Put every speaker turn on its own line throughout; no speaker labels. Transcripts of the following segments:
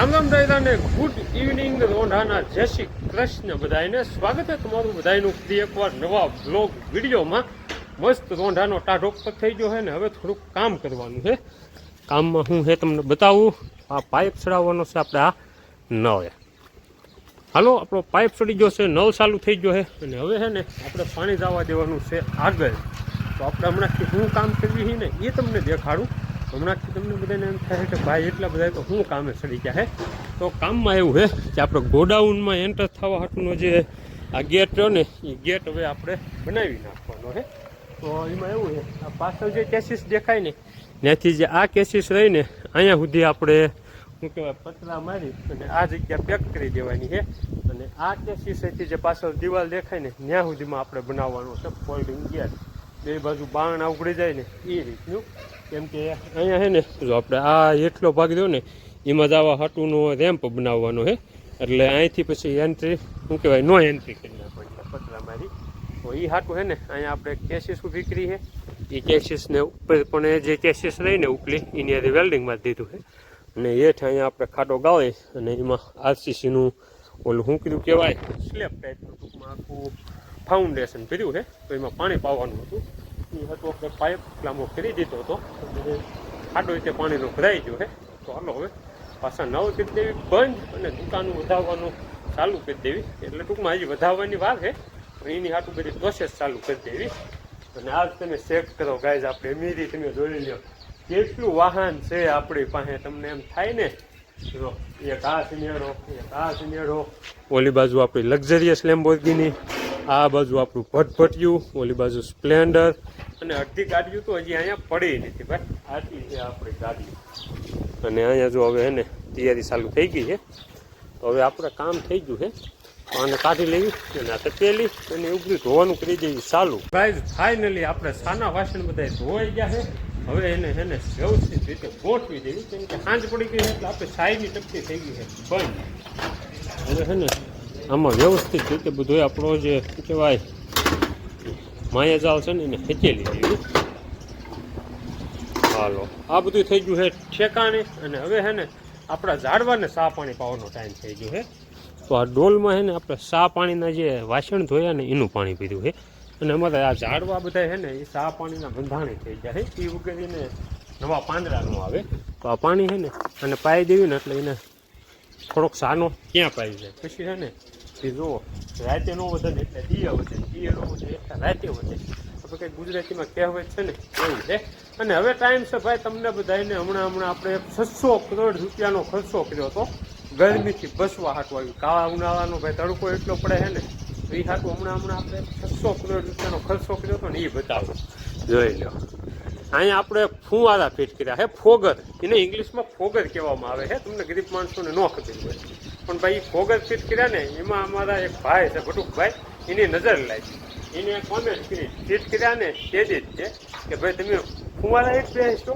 રામ રામ દાદાને good evening રોંઢાના જય શ્રી કૃષ્ણ. બધાને સ્વાગત છે તમારું બધાનું ફરી એકવાર નવા બ્લોગ વિડીયોમાં. મસ્ત રોંઢાનો ટાઢો થઈ ગયો છે ને હવે થોડુંક કામ કરવાનું છે. કામમાં હું છે તમને બતાવું, આ પાઇપ ચડાવવાનો છે આપણે આ નળ હાલો, આપણો પાઇપ ચડી ગયો છે, નળ ચાલુ થઈ ગયો છે. અને હવે છે ને આપણે પાણી જવા દેવાનું છે આગળ. તો આપણે હમણાંથી શું કામ કરવી છે ને એ તમને દેખાડું. હમણાંથી તમને બધાને એમ થાય કે ભાઈ એટલા બધા તો શું કામે ચડી ગયા હે? તો કામમાં એવું છે કે આપણે ગોડાઉનમાં એન્ટર થવા હાટુનો જે આ ગેટ રહ્યો ને, એ ગેટ હવે આપણે બનાવી નાખવાનો છે તો એમાં એવું છે આ પાછળ જે કેસીસ દેખાય ને, ત્યાંથી જે આ કેસીસ રહીને અહીંયા સુધી આપણે શું કહેવાય, પતરા મારી અને આ જગ્યા પેક કરી દેવાની છે અને આ કેસીસ અહીંથી જે પાછળ દિવાલ દેખાય ને, ત્યાં સુધીમાં આપણે બનાવવાનું છે ફોલ્ડિંગ ગેટ. બે બાજુ બાણ ઉગડી જાય ને એ રીતનું. કેમ કે અહીંયા છે ને, જો આપણે આ એટલો ભાગ દો ને, એમાં જવા હાટુનો રેમ્પ બનાવવાનો હે. એટલે અહીંથી પછી એન્ટ્રી શું કહેવાય નો એન્ટ્રી કરી નાખવાની પતરા મારી તો એ હાટું છે ને, અહીંયા આપણે કેસીસ ઊભી કરી છે એ કેસીસને ઉપર પણ જે કેસીસ રહીને ઉપલી, એની હારે વેલ્ડિંગમાં જ દીધું છે અને હેઠ અહીંયા આપણે ખાડો ગાવે અને એમાં આરસીસીનું ઓલું શું કીધું કહેવાય સ્લેબ ટાઈપનું ટૂંકમાં આખું ફાઉન્ડેશન કર્યું છે તો એમાં પાણી પાવાનું હતું. એ હતો, આપણે પાઇપ લાંબો કરી દીધો હતો. આડો રીતે પાણીનો ભરાઈ ગયો હે તો હાલો હવે પાછા નવ કરી દેવી બંધ અને દુકાનું વધારવાનું ચાલુ કરી દેવી. એટલે ટૂંકમાં હજી વધારવાની વાર છે. પણ એની હાટું બધી પ્રોસેસ ચાલુ કરી દેવી. અને આજ તમે ચેક કરો ગાઈઝ આપણે મીરી તમે જોઈ લ્યો. કેટલું વાહન છે આપણી પાસે? તમને એમ થાય ને? જો, એક આ સિનેરો, એક આ સિનેરો. ઓલી બાજુ આપણી લક્ઝરિયસ લેમ્બોર્ગીની આ બાજુ આપણું ભટભટિયું. ઓલી બાજુ સ્પ્લેન્ડર અને અડધી ગાડીઓ તો હજી અહીંયા પડી નથી ભાઈ આટલી છે આપણી ગાડી અને અહીંયા જો હવે એને તૈયારી ચાલુ થઈ ગઈ છે, તો હવે આપણે કામ થઈ ગયું છે. આને કાઢી લેવી અને આ તપેલી અને ઉભરી ધોવાનું કરી દેવી ચાલુ. ભાઈ ફાઇનલી આપણે સાના વાસણ બધા ધોવાઈ ગયા છે. હવે એને એને વ્યવસ્થિત રીતે ગોઠવી દેવી, કેમ કે સાંજ પડી ગઈ એટલે આપણે સાઈની ટપકી થઈ ગઈ છે. બંધ. હવે છે ને આમાં વ્યવસ્થિત રીતે બધું આપણો જે શું માયાજાળ છે ને એને ખેંચેલી દેવી હાલો. આ બધું થઈ ગયું છે ઠેકાણે અને હવે હે ને આપણા ઝાડવાને સા પાણી પાવાનો ટાઈમ થઈ ગયો છે. તો આ ડોલમાં હે ને આપણે સા પાણીના જે વાસણ ધોયા ને એનું પાણી પીધું છે. અને અમારે આ ઝાડવા બધા છે ને એ સા પાણીના બંધાણી થઈ જાય છે. એ વગેરેને નવા પાંદડા ન આવે. તો આ પાણી છે ને અને પાઈ દેવી ને એટલે એને થોડોક સાનો ક્યાં પાઈ જાય? પછી છે ને એ જુઓ રાતે નો વધે એટલે દિય વધે દિયા વજન એટલે રાતે વધે આપણે કંઈક ગુજરાતીમાં કહેવત છે ને, એવું છે. અને હવે ટાઈમ છે ભાઈ તમને બધાને હમણાં હમણાં આપણે છસો કરોડ રૂપિયાનો ખર્ચો કર્યો હતો. ગરમીથી બસવા હાટું આવ્યું કાળા ઉનાળાનો ભાઈ તડકો એટલો પડે છે ને એ હાટું હમણાં હમણાં આપણે છસો કરોડ રૂપિયાનો ખર્ચો કર્યો હતો ને એ બતાવો. જોઈ લો. અહીંયા આપણે ફુવારા ફિટ કર્યા હે ફોગર. એને ઇંગ્લિશમાં ફોગર કહેવામાં આવે છે. તમને ગરીબ માણસોને ન ખબર હોય. પણ ભાઈ ફોગર ફિટ કર્યા ને, એમાં અમારા એક ભાઈ છે, ભટુકભાઈ, એની નજર લાગી. એને કોમેન્ટ કરી ફિટ કર્યા ને, તે જ છે. કે ભાઈ, તમે કુંવારા એક બેસો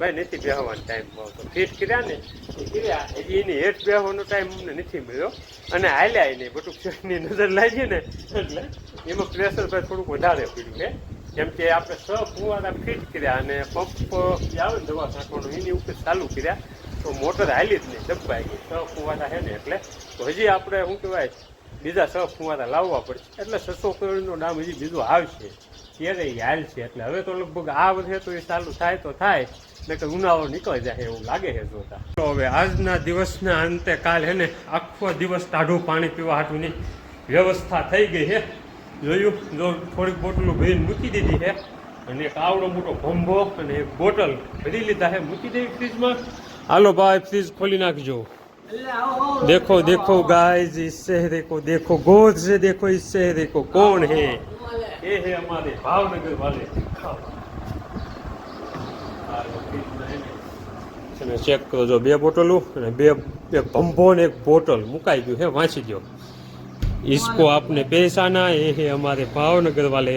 ભાઈ, નથી બેહવાનો ટાઈમ મળતો. ફિટ કર્યા ને, એ કર્યા એની હેઠ બેહવાનો ટાઈમ અમને નથી મળ્યો. અને હાલ્યા એને, ભટુકભાઈની નજર લાગી ને, એટલે એમાં પ્રેશર ભાઈ થોડુંક વધારે પડ્યું છે. કેમ કે આપણે સ કુંવારા ફિટ કર્યા અને પંપ આવે દવા છાંટવાનું, એની ઉપર ચાલુ કર્યા. તો મોટર હાલી જ નહીં. દબાઈ ગઈ સ ફુવારા છે ને એટલે તો હજી આપણે, શું કહેવાય, બીજા સ ફુવારા લાવવા પડશે એટલે છસો કરોડનું નામ હજી બીજું આવશે. ત્યારે એ હાલ છે. એટલે હવે તો લગભગ આ વર્ષે તો એ ચાલુ થાય તો થાય. નકર ઉનાળો નીકળી જાય એવું લાગે છે જોતા. તો હવે આજના દિવસના અંતે કાલ હે ને આખો દિવસ ટાઢું પાણી પીવા હાટુની વ્યવસ્થા થઈ ગઈ છે. જોયું, જો થોડીક બોટલો ભરીને મૂકી દીધી છે. અને એક આવડો મોટો ભંભો અને એક બોટલ ભરી લીધા છે. મૂકી દેવી ફ્રીજમાં. હાલો ભાઈ ફ્રીજ ખોલી નાખજો देखो देखो गाइस इस चेहरे को देखो गौर से देखो इस चेहरे को कौन है ये है हमारे भावनगर वाले તમે ચેક કરો જો બે બોટલો અને બે એક ભંભો ને એક બોટલ મુકાઈ ગયું હે વાંચી દો इसको आपने पहचाना ये है हमारे ભાવનગર વાલે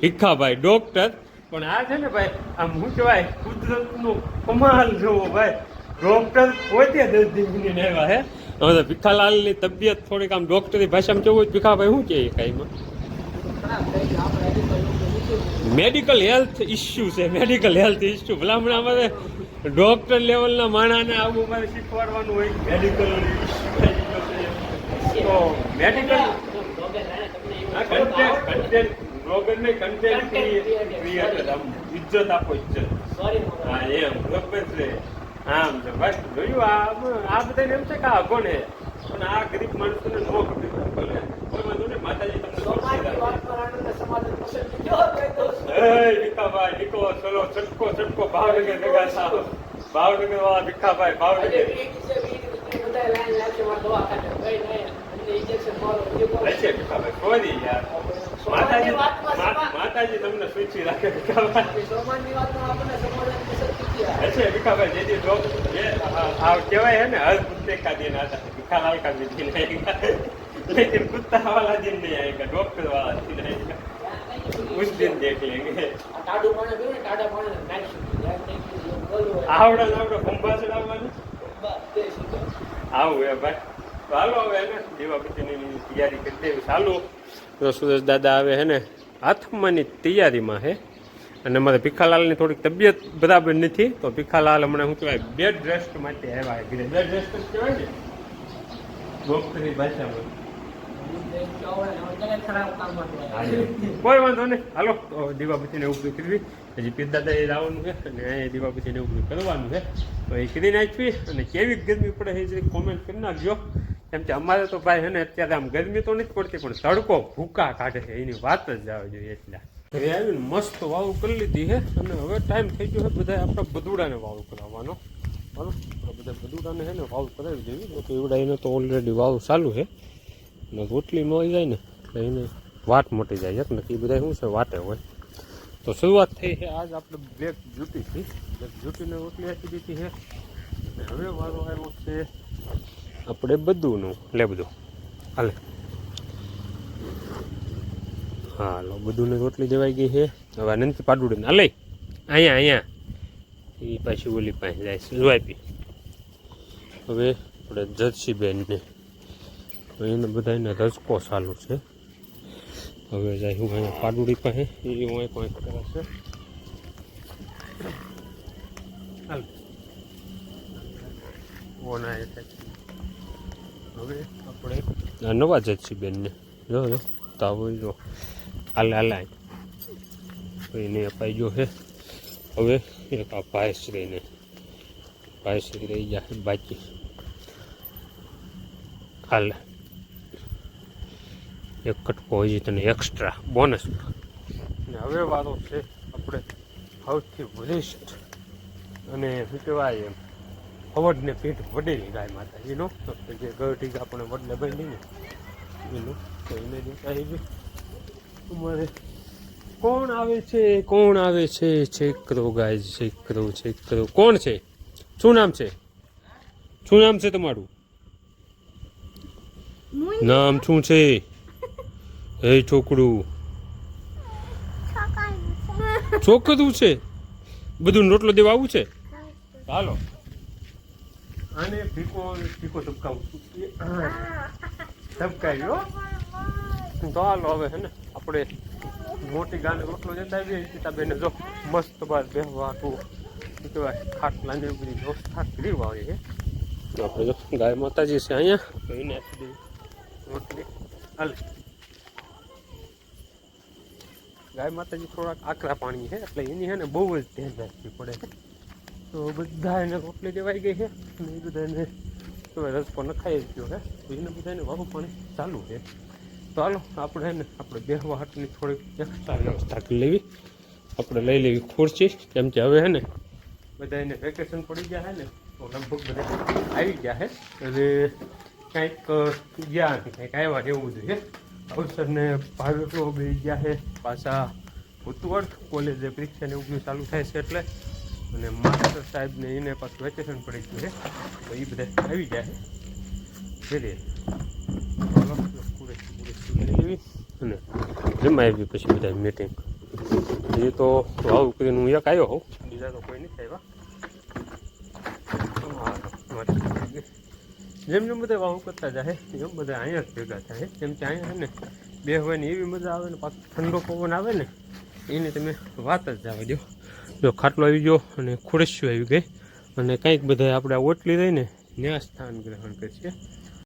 ભીખાભાઈ ડોક્ટર પણ આ છે ને ભાઈ આમ શું કહેવાય કુદરતનું કમાલ જોવો ભાઈ ડોક્ટર પોતે દર્દી બનીને આવ્યા હે? હવે તો ભીખાલાલની તબિયત થોડીક આમ ડોક્ટરની ભાષામાં કેવું હોય ભીખાભાઈ શું કહે કાંઈમાં? મેડિકલ હેલ્થ ઇસ્યુ છે મેડિકલ હેલ્થ ઇસ્યુ ભલામણ અમારે ડોક્ટર લેવલના માણાને આવું અમારે શીખવાડવાનું હોય. મેડિકલ તો મેડિકલ કન્ટેન્ટ કન્ટેન્ટ બ્લોગર ને કન્ટેન્ટ ક્રિએટર આમ ઇજ્જત આપો ઇજ્જત. હા એમ બરોબર છે. આમ છે બસ જોયું આ આ બધાને એમ છે કે આ હે પણ આ ગરીબ માણસોને નો ખબર માતાજી તમને ભીખાભાઈ નીકો ચલો છટકો છટકો ભાવનગર ભેગા થાવ ભાવનગર વાળા ભીખાભાઈ ભાવનગર રહેશે માતાજી તમને સ્વીચી રાખે ભીખાભાઈ. સોમાનની વાતમાં છે ભીખાભાઈ જેથી જો જે આ કેવાય હે ને હર કુત્તે કા દિન આતા ભીખાલાલ કા બી દિન કુત્તા વાલા દિન નહીં આયેગા ડોક્ટર વાળા દિન આયેગા ઉસ દિન દેખ આવું હે ભાઈ. ચાલો હવે ને દેવાપતિની તૈયારી કરી દેવી ચાલુ. તો સુરેશ દાદા આવે હે ને હાથમાંની તૈયારીમાં હે. અને મારે ભીખાલાલની થોડીક તબિયત બરાબર નથી, તો ભીખાલાલ હમણાં શું કહેવાય બેડ રેસ્ટ માટે આવ્યા બેડ રેસ્ટ કહેવાય ને? ભાષામાં. કોઈ વાંધો નહીં. હાલો, તો એવું બધું કરવી હજી પીર દાદા એ લાવવાનું છે, અને અહીંયા દીવાપતિને બધું કરવાનું છે. તો એ કરી નાખવી અને કેવી ગરમી પડે એ કોમેન્ટ કરી નાખજો. કેમ કે અમારે તો ભાઈ હેને અત્યારે આમ ગરમી તો નથી પડતી, પણ તડકો ભૂકા કાઢે છે. એની વાત જ જવા જોઈએ એટલા. ઘરે આવીને મસ્ત વાવ કરી લીધી છે અને હવે ટાઈમ થઈ ગયો છે બધા આપણા બધુડાને વાવ કરાવવાનો. આપણે બધા બધુડાને છે ને વાવ કરાવી દેવી. તો એવડા તો ઓલરેડી વાવ ચાલુ છે ને રોટલી મળી જાય ને એટલે એને વાટ મોટી જાય. એક નક્કી બધા શું છે, વાટે હોય. તો શરૂઆત થઈ છે આજ આપણે બ્લેક જ્યુટીથી બ્લેક જ્યુટીને રોટલી આપી દીધી છે હવે વારો આવ્યો છે આપણે બધુંનું. લે બધું. હાલે. હાલો બધુંને રોટલી દેવાઈ ગઈ છે. હવે નથી પાડુડી હાલે. અહીંયા અહીંયા. એ પાછી ઓલી પાસે જાય છે. હવે આપણે જર્સી બેનને એને બધા એને રજકો ચાલુ છે. હવે જાય હું અહીંયા પાડુડી પાસે. એ હું વાંક કરે છે. હાલ. ઓના એ થાય. હવે આપણે નવા જ જર્સી બેનને. જો જો, તાવો જો આલે આલે એને અપાઈ ગયો છે હવે એક આ ભાઈશ્રીને. ભાઈશ્રી રહી જાય બાકી. હાલ. એક કટકો હોય તને એક્સ્ટ્રા બોનસ ને હવે વારો છે આપણે સૌથી વરિષ્ઠ. અને શું કહેવાય એમ? અવડને પીઠ વડેલી ગાય માતા એનો તો જે ગઢી આપણે વડલે બની ને એનું તો એને દેખાય અમારે કોણ આવે છે? કોણ આવે છે? છેકરો ગાય છેકરો છેકરો. કોણ છે? શું નામ છે? શું નામ છે તમારું? નામ શું છે? હે છોકરું. છોકરું છે. બધું રોટલો દેવા આવું છે? હાલો. આને ભીકો ભીકો ધબકાવું ધબકાવ્યો હાલો હવે હે ને, આપણે મોટી ગાને રોટલો જતા આવીએ સીતાબેને જો મસ્ત બાર બેહવાતું શું કહેવાય ખાટલા ને બધી વ્યવસ્થા કરી વાળી છે. આપણે જો, ગાય માતાજી છે અહીંયા. તો એને રોટલી. હાલે. ગાય માતાજી થોડાક આકરા પાણી છે, એટલે એની છે ને બહુ જ ધ્યાન રાખવી પડે. તો બધા એને રોટલી દેવાઈ ગઈ છે. અને એ બધા એને રસ પણ નખાઈ ગયો હે એને બધાને વાવું પાણી ચાલુ છે. તો હાલો, આપણે એને આપણે બેહવા હાટની થોડીક એક્સ્ટ્રા વ્યવસ્થા કરી લેવી. આપણે લઈ લેવી ખુરશી, કેમ કે હવે છે ને બધા એને વેકેશન પડી ગયા હે ને, તો લગભગ બધા આવી ગયા હે એટલે કંઈક ગયા નથી કંઈક આવ્યા છે એવું બધું છે અવસરને ભાવિકો બે ગયા છે. પાછા ઉત્વર્ડ કોલેજે પરીક્ષાને એવું ચાલુ થાય છે એટલે અને માસ્ટર સાહેબને એને પાછું વેકેશન પડી ગયું છે. તો એ બધા આવી જાય લેવી અને જમા આવી પછી બધા મીટિંગ એ તો આવું કરીને હું એક આવ્યો હોઉં. બીજા તો કોઈ નથી આવ્યા. જેમ જેમ બધા વાવું કરતા જાય એમ બધા અહીંયા જ ભેગા થાય કેમ કે અહીંયા ને બે હોય ને એવી મજા આવે ને, પાછો ઠંડો પવન આવે ને, એની તમે વાત જ જવા દો જો ખાટલો આવી ગયો અને ખુરશીઓ આવી ગઈ. અને કંઈક બધા આપણે ઓટલી રહીને ત્યાં સ્થાન ગ્રહણ કરીએ